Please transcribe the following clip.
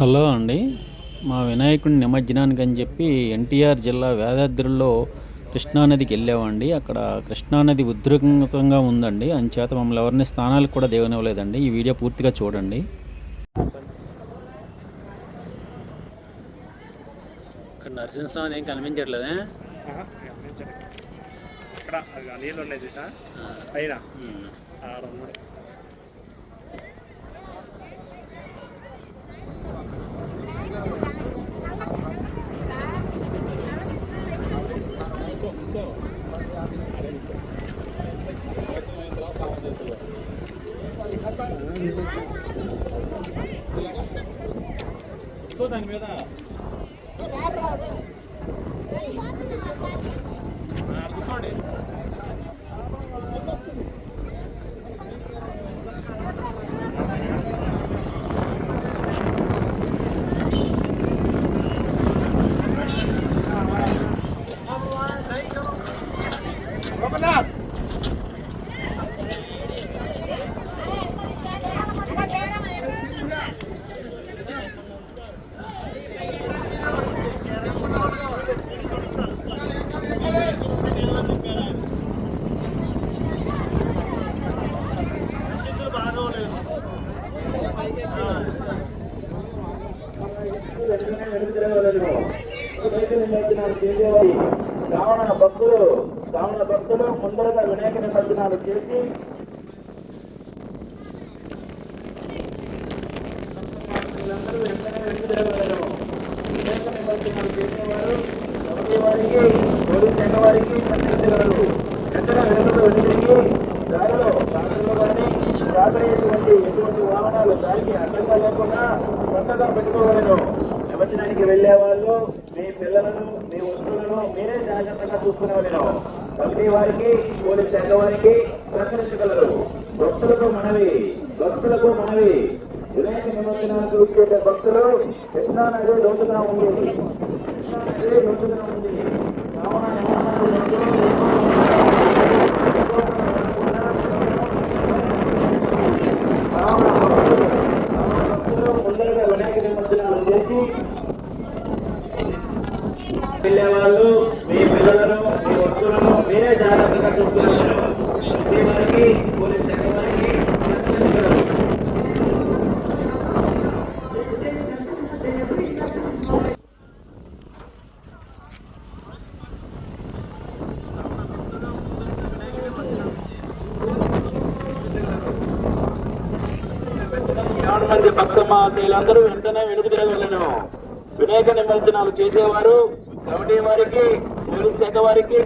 Hello అండి. మా వినాయకుడి నిమజ్జనానికి అని చెప్పి ఎన్టీఆర్ జిల్లా వేదాద్రిలో కృష్ణానదికి వెళ్ళామండి. అక్కడ కృష్ణానది ఉధృతంగా ఉందండి. అంచేత మమ్మల్ని ఎవరిని స్నానాలకు కూడా దేవనివ్వలేదండి. ఈ వీడియో పూర్తిగా చూడండి. ఇక్కడ నరసింహస్వామి ఏం కనిపించట్లేదే? ఆహా, గమనించండి. ఇక్కడ అది ఆ నీళ్ళు ఉన్నాయి చూసా పైన. దాని మీద రావణ భక్తులు రావణ భక్తులు ముందరగా వినాయక నిమజ్జనాలు చేసి వీళ్ళందరూ వెంటనే వినాయక నిమజ్జనాలు చేసేవారు ఎవరి వారికి పోలీస్ శాఖ వారికి సంచరించగలరు వెంటనే వెనుకకు వెనుతిరిగి దారిలో దారిలో కానీ ఎటువంటి వాహనాలు దారికి అడ్డంగా లేకుండా కొత్తగా పెట్టుకోగలను నిమజ్జనానికి వెళ్ళే వాళ్ళు మీ పిల్లలను మీ వస్తువులను మీరే జాగ్రత్తగా చూసుకునేవాళ్ళను కమిటీ వారికి పోలీస్ శాఖ వారికి సహకరించగలరు. భక్తులకు మనవి భక్తులకు మనవి. వినాయక నిమజ్జనానికి చూసుకునే భక్తులు కృష్ణానది లోతుగా ఉంది. కృష్ణానది లోతుగా ఉంది కావున నిమజ్జనాలు కావున భక్తులు కావున భక్తులు ముందరగా వినాయక నిమజ్జనాలు చేసి వెళ్ళే మీ పిల్లలను మీ వస్తువులను మీరే జాగ్రత్తగా చూసుకునేవారు మీ వారికి పోలీస్ శాఖ వారికి సహకరించగలరు. ఏడు మంది భక్త మహాశయులందరూ వెంటనే వెనుక తిరగలను వినాయక నిమజ్జనాలు చేసేవారు కమిటీ వారికి పోలీస్ శాఖ వారికి